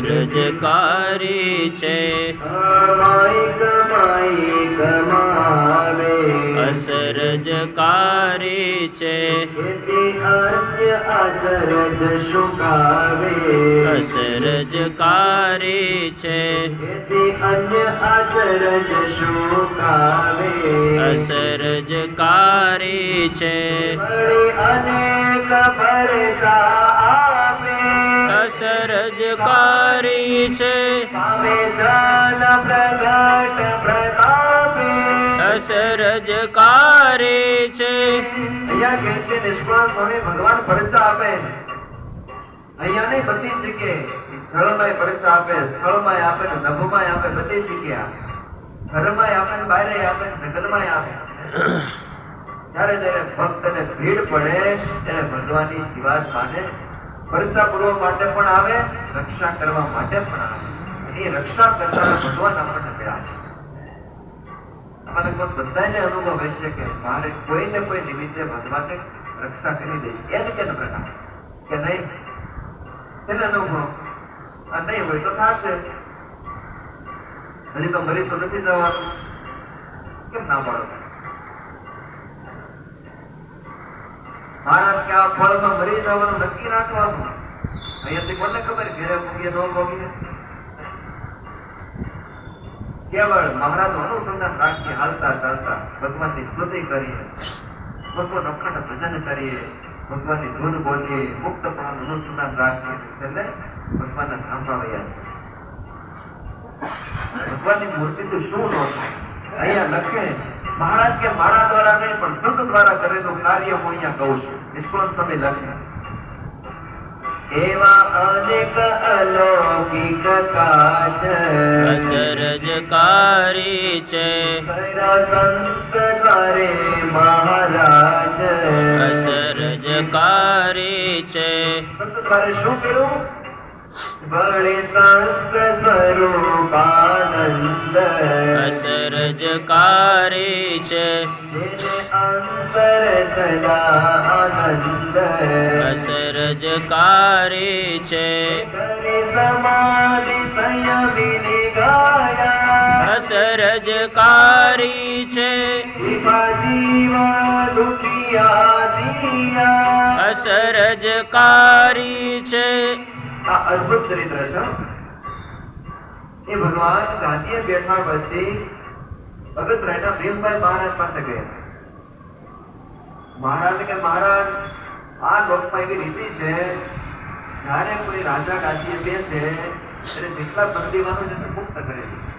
અસરજકારી છે. અસરજકારી છે. અસરજકારી છે. અસરજકારી છે. અનેક પરચા અસરજકારી છે પ્રતાપે. અસરજકારી છે. અહીંયા કે છે નિષ્કુળ સ્વામી ભગવાન પરીક્ષા આપે અહીંયા નહીં બધી જગ્યાએ. જળમાં પરીક્ષા આપે સ્થળમાં આપે ને નભમાં આપે બધી જગ્યા ઘરમાં આપે ને આપે ને જગતમાં આપે. જ્યારે જ્યારે ભક્તને ભીડ પડે ત્યારે ભગવાનની જીવાત માટે પરીક્ષા કરવા માટે પણ આવે, રક્ષા કરવા માટે પણ આવે. એ રક્ષા કરનારા ભગવાન આપણને મળ્યા છે. અમારે કોઈ બધાને અનુભવ હશે કે મારે કોઈને કોઈ નિમિત્તે ભગવાને રક્ષા કરી દઈશ એને કેમ પ્રકાર કે નહીં? એને અનુભવ. આ નહીં હોય તો થશે. હજી તો મરી તો નથી જવાનું. કેમ ના મળે? મહારાજ કે આ ફળમાં મરી જવાનું નક્કી રાખવાનું અહીંયાથી કોને ખબર ભગવાનની ભગવાન અખંડ ધૂન બોલીએ. મુક્તપણાનું અનુસંધાન રાખીએ. છેલ્લે ભગવાનના ધામમાં વયા ભગવાનની મૂર્તિ તો શું ન અહીંયા લખે મહારાજ કે મારા દ્વારા નહીં પણ સંત દ્વારા કરેલું કાર્ય હું અહીંયા કહું છું. નિષ્કુળ તમે લખે એવા અનેક અલૌકિક કાજ અસરજકારી છે. સંત દ્વારે મહારાજ. અસરજકારી છે. સંત દ્વારે શું કર્યું? વળે સંત સ્વરૂપાનંદ અસરજકારી છે. અસરજકારી છે. અસરજકારી છે. અસરજકારી છે. આ અદ્ભુત ચરિત્ર છે. એ ભગવાન ગાંધીએ બેઠા પછી રહેતા ભીમભાઈ મહારાજ પાસે ગયા. મહારાજ કે, મહારાજ, આ લોકમાં એવી રીતિ છે, જ્યારે કોઈ રાજા ગાદીએ બેસે, ત્યારે જેટલા બંદીવાનો મુક્ત કરે છે.